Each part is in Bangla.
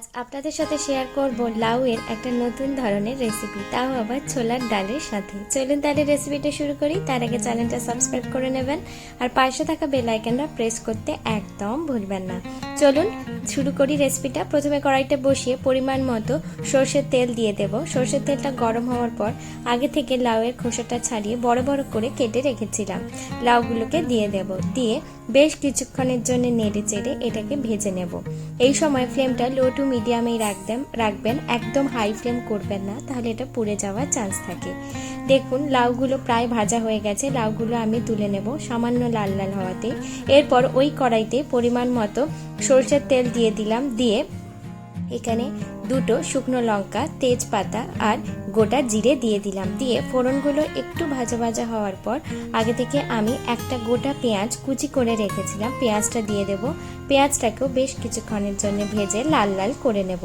আজ আপনাদের সাথে শেয়ার করব এর একটা নতুন ধরনের রেসিপি তাও আবার ছোলার ডালের সাথে। চলুন তাহলে রেসিপিটা শুরু করি, তার আগে চ্যানেলটা সাবস্ক্রাইব করে নেবেন, আর পাশে থাকা বেল আইকনটা প্রেস করতে একদম ভুলবেন না। চলুন, শুরু করি রেসিপিটা প্রথমে কড়াইটা বসিয়ে পরিমাণ মতো সর্ষের তেল দিয়ে দেব। সর্ষের তেলটা গরম হওয়ার পর আগে থেকে লাউয়ের খোসাটা ছাড়িয়ে বড় বড় করে কেটে রেখেছিলাম। লাউগুলোকে দিয়ে দেব। দিয়ে বেশ কিছুক্ষণের জন্য নেড়ে চেড়ে এটাকে ভেজে নেব। এই সময় ফ্লেমটা লো টু মিডিয়ামেই রাখবেন রাখবেন। একদম হাই ফ্লেম করবেন না, তাহলে এটা পুড়ে যাওয়ার চান্স থাকে। দেখুন, লাউগুলো প্রায় ভাজা হয়ে গেছে। লাউগুলো আমি তুলে নেব সামান্য লাল লাল হওয়াতে এরপর ওই কড়াইতে পরিমাণ মতো সর্ষের তেল দিয়ে দিলাম, দিয়ে এখানে দুটো শুকনো লঙ্কা, তেজপাতা আর গোটা জিরে দিয়ে দিলাম। দিয়ে ফোড়নগুলো একটু ভাজা ভাজা হওয়ার পর আগে থেকে আমি একটা গোটা পেঁয়াজ কুচি করে রেখেছিলাম। পেঁয়াজটা দিয়ে দেব পেঁয়াজটাকেও বেশ কিছুক্ষণের জন্য ভেজে লাল লাল করে নেব।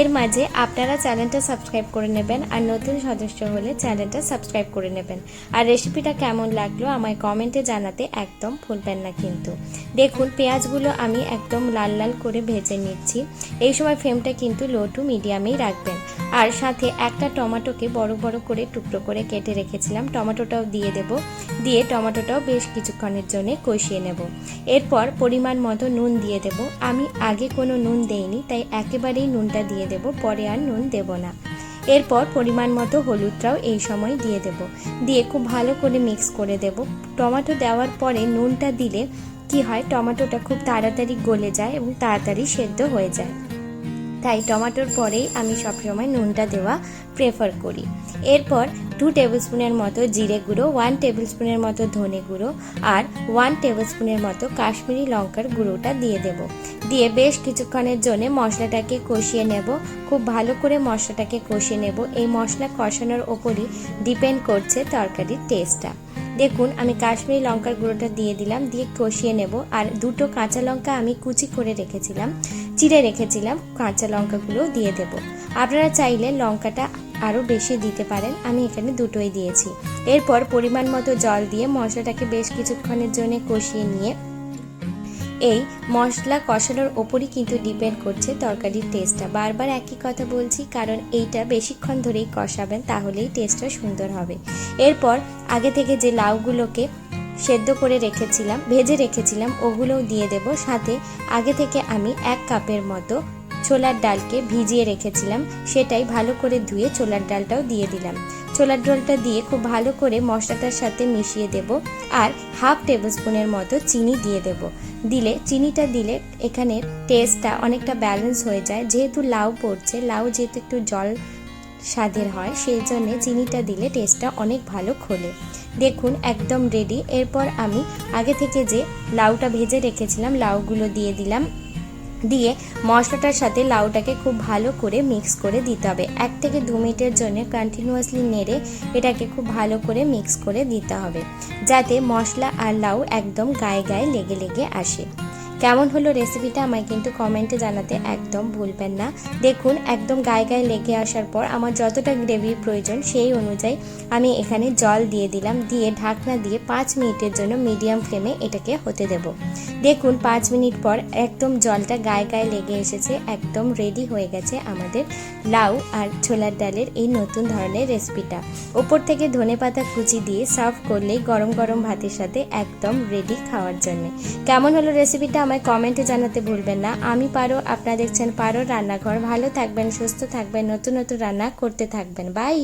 এর মাঝে আপনারা চ্যানেলটা সাবস্ক্রাইব করে নেবেন আর নতুন সদস্য হলে চ্যানেলটা সাবস্ক্রাইব করে নেবেন। আর রেসিপিটা কেমন লাগল আমায় কমেন্টে জানাতে একদম ভুলবেন না কিন্তু। দেখুন, পেঁয়াজগুলো আমি একদম লাল লাল করে ভেজে নিচ্ছি। এই সময় ফ্লেমটা কিন্তু লো টু মিডিয়ামেই রাখবেন। আর সাথে একটা টমেটোকে বড় বড় করে টুকরো করে কেটে রেখেছিলাম। টমেটোটাও দিয়ে দেব। দিয়ে টমেটোটাও বেশ কিছুক্ষণের জন্য কষিয়ে নেব। এরপর পরিমাণ মতো নুন দিয়ে দেব। আমি আগে কোনো নুন দেইনি, তাই একেবারেই নুনটা দিয়ে দেব। পরে আর নুন দেব না। এরপর পরিমাণ মতো হলুদটাও এই সময় দিয়ে দেব। দিয়ে খুব ভালো করে মিক্স করে দেব। টমেটো দেওয়ার পরে নুনটা দিলে কি হয়, টমেটোটা খুব তাড়াতাড়ি গলে যায় এবং তাড়াতাড়ি সেদ্ধ হয়ে যায়। তাই টমেটোর পরেই আমি সবসময় নুনটা দেওয়া প্রেফার করি। এরপর টু টেবিল স্পুনের মতো জিরে গুঁড়ো ওয়ান টেবিল স্পুনের মতো ধনে গুঁড়ো আর ওয়ান টেবিল স্পুনের মতো কাশ্মীরি লঙ্কার গুঁড়োটা দিয়ে দেব। দিয়ে বেশ কিছুক্ষণের জন্য মশলাটাকে কষিয়ে নেব। খুব ভালো করে মশলাটাকে কষিয়ে নেব। এই মশলা কষানোর ওপরই ডিপেন্ড করছে তরকারির টেস্টটা দেখুন, আমি কাশ্মীরি লঙ্কার গুঁড়োটা দিয়ে দিলাম, দিয়ে কষিয়ে নেব। আর দুটো কাঁচা লঙ্কা আমি কুচি করে রেখেছিলাম, চিড়ে রেখেছিলাম, কাঁচা লঙ্কাগুলো দিয়ে দেব। আপনারা চাইলে লঙ্কাটা আরও বেশি দিতে পারেন, আমি এখানে দুটোই দিয়েছি। এরপর পরিমাণ মতো জল দিয়ে মশলাটাকে বেশ কিছুক্ষণের জন্য কষিয়ে নিয়ে এই মশলা কষানোর ওপরই কিন্তু ডিপেন্ড করছে তরকারির টেস্টটা বারবার একই কথা বলছি, কারণ এইটা বেশিক্ষণ ধরেই কষাবেন, তাহলেই টেস্টটা সুন্দর হবে। এরপর আগে থেকে যে লাউগুলোকে সেদ্ধ করে রেখেছিলাম, ভেজে রেখেছিলাম, ওগুলোও দিয়ে দেব। সাথে আগে থেকে আমি এক কাপের মতো ছোলার ডালকে ভিজিয়ে রেখেছিলাম, সেটাই ভালো করে ধুয়ে ছোলার ডালটাও দিয়ে দিলাম। ছোলার ডালটা দিয়ে খুব ভালো করে মশলাটার সাথে মিশিয়ে দেব আর হাফ টেবিল স্পুনের মতো চিনি দিয়ে দেব। দিলে, চিনিটা দিলে এখানে টেস্টটা অনেকটা ব্যালেন্স হয়ে যায়। যেহেতু লাউ পড়ছে, লাউ যেহেতু একটু জল স্বাদের হয়, সেই জন্য চিনিটা দিলে টেস্টটা অনেক ভালো খোলে। দেখুন, একদম রেডি এরপর আমি আগে থেকে যে লাউটা ভেজে রেখেছিলাম, লাউগুলো দিয়ে দিলাম। দিয়ে মশলাটার সাথে লাউটাকে খুব ভালো করে মিক্স করে দিতে হবে। এক থেকে দু মিনিটের জন্য কন্টিনিউয়াসলি নেড়ে এটাকে খুব ভালো করে মিক্স করে দিতে হবে, যাতে মশলা আর লাউ একদম গায়ে গায়ে লেগে লেগে আসে। কেমন হলো রেসিপিটা আমায় কিন্তু কমেন্টে জানাতে একদম ভুলবেন না। দেখুন, একদম গায়ে গায়ে লেগে আসার পর আমার যতটা গ্রেভির প্রয়োজন সেই অনুযায়ী আমি এখানে জল দিয়ে দিলাম, দিয়ে ঢাকনা দিয়ে পাঁচ মিনিটের জন্য মিডিয়াম ফ্লেমে এটাকে হতে দেব। দেখুন, পাঁচ মিনিট পর একদম জলটা গায়ে গায়ে লেগে এসেছে, একদম রেডি হয়ে গেছে আমাদের লাউ আর ছোলার ডালের এই নতুন ধরনের রেসিপিটা ওপর থেকে ধনে পাতা কুচি দিয়ে সার্ভ করলেই গরম গরম ভাতের সাথে একদম রেডি খাওয়ার জন্য। কেমন হলো রেসিপিটা আমায় কমেন্টে জানাতে ভুলবেন না। আমি পারো, আপনারা দেখছেন পারো রান্নাঘর। ভালো থাকবেন, সুস্থ থাকবেন, নতুন নতুন রান্না করতে থাকবেন। বাই